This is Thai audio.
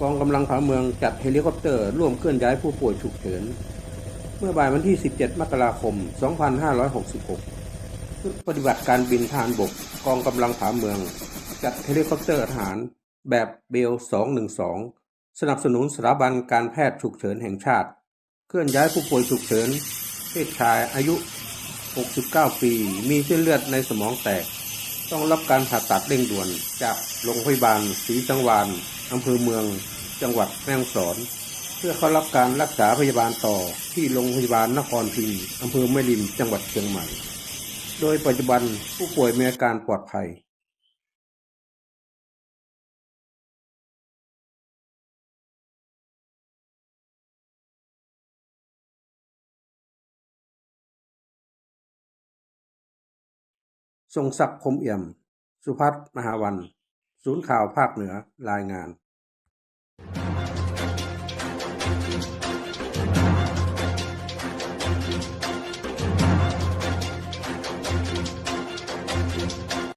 กองกำลังผาเมืองจัดเฮลิคอปเตอร์ร่วมเคลื่อนย้ายผู้ป่วยฉุกเฉิน เมื่อบ่ายวันที่ 17 มกราคม 2566 ชุดปฏิบัติการบินทารบกกองกำลังผาเมือง จัดเฮลิคอปเตอร์ทหารแบบเบล 212 สนับสนุนสถาบันการแพทย์ฉุกเฉินแห่งชาติ เคลื่อนย้ายผู้ป่วยฉุกเฉิน เพศชายอายุ 69 ปี มีเส้นเลือดในสมองแตก ต้องรับการผ่าตัดเร่งด่วนจากโรงพยาบาลศรีสังวาน อำเภอเมืองจังหวัดแม่ฮ่องสอน เพื่อเข้ารับการรักษาพยาบาลต่อที่โรงพยาบาลนครพิงค์อำเภอแม่ริมจังหวัดเชียงใหม่ โดยปัจจุบันผู้ป่วยมีอาการปลอดภัยทรงศักดิ์คมเอี่ยม สุพัฒน์มหาวัน ศูนย์ข่าวภาคเหนือรายงาน